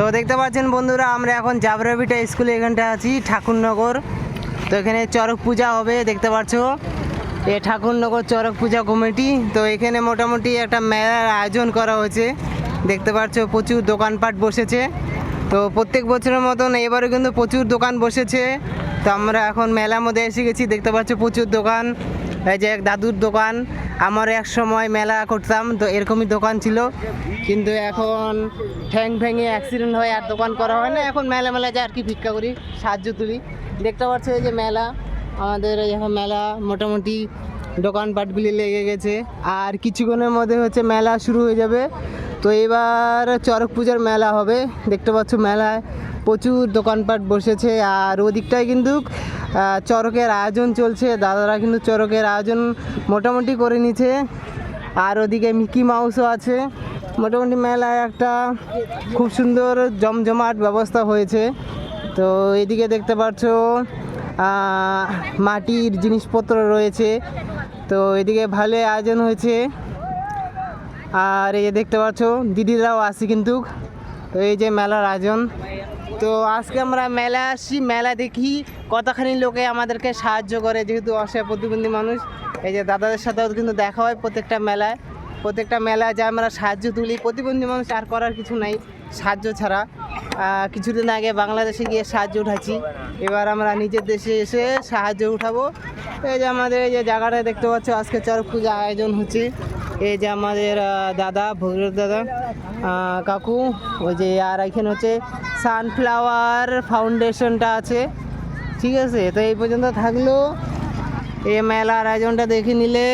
তো দেখতে পাচ্ছেন বন্ধুরা, আমরা এখন জাবরাবিটা স্কুলে এখানটা আছি, ঠাকুরনগর। তো এখানে চড়ক পূজা হবে, দেখতে পাচ্ছ? এ ঠাকুরনগর চড়ক পূজা কমিটি। তো এখানে মোটামুটি একটা মেলার আয়োজন করা হয়েছে। দেখতে পাচ্ছ, প্রচুর দোকানপাট বসেছে। তো প্রত্যেক বছরের মতন এবারও কিন্তু প্রচুর দোকান বসেছে। তো আমরা এখন মেলার মধ্যে এসে গেছি, দেখতে পাচ্ছ, প্রচুর দোকান। এই যে এক দাদুর দোকান। আমার এক সময় মেলা করতাম, তো এরকমই দোকান ছিল। কিন্তু এখন ঠ্যাং ভেঙে অ্যাক্সিডেন্ট হয় আর দোকান করা হয় না। এখন মেলা মেলা যায় আর কি ভিক্ষা করি, সাহায্য তুলি। দেখতে পাচ্ছ যে মেলা, আমাদের এখন মেলা মোটামুটি দোকানপাটগুলি লেগে গেছে। আর কিছুক্ষণের মধ্যে হচ্ছে মেলা শুরু হয়ে যাবে। তো এবার চড়ক পূজার মেলা হবে। দেখতে পাচ্ছ মেলায় প্রচুর দোকানপাট বসেছে। আর ওদিকটায় কিন্তু আহ, চড়কের আয়োজন চলছে। দাদারা কিন্তু চড়কের আয়োজন মোটামুটি করে নিচ্ছে। আর ওদিকে মিকি মাউসও আছে। মোটামুটি মেলায় একটা খুব সুন্দর জমজমাট ব্যবস্থা হয়েছে। তো এদিকে দেখতে পাচ্ছ মাটির জিনিসপত্র রয়েছে। তো এদিকে ভালো আয়োজন হয়েছে। আর এই দেখতে পাচ্ছ দিদিরাও আছে কিন্তু। তো এই যে মেলার আয়োজন। তো আজকে আমরা মেলা আসছি মেলা দেখি কতখানি লোকে আমাদেরকে সাহায্য করে, যেহেতু অসহায় প্রতিবন্ধী মানুষ। এই যে দাদাদের সাথেও কিন্তু দেখা হয় প্রত্যেকটা মেলায়। প্রত্যেকটা মেলায় যা আমরা সাহায্য তুলি, প্রতিবন্ধী মানুষ আর করার কিছু নাই সাহায্য ছাড়া। কিছুদিন আগে বাংলাদেশে গিয়ে সাহায্য উঠাচ্ছি। এবার আমরা নিজের দেশে এসে সাহায্য উঠাবো। এই যে আমাদের এই যে জায়গাটা দেখতে পাচ্ছ, আজকে চরক পূজা আয়োজন হচ্ছে। এই যে আমাদের দাদা ভগীরথ দাদা কাকু, ওই যে আর এখানে হচ্ছে সানফ্লাওয়ার ফাউন্ডেশনটা আছে, ঠিক আছে? তো এই পর্যন্ত থাকল। এই মেলার আয়োজনটা দেখে নিলে।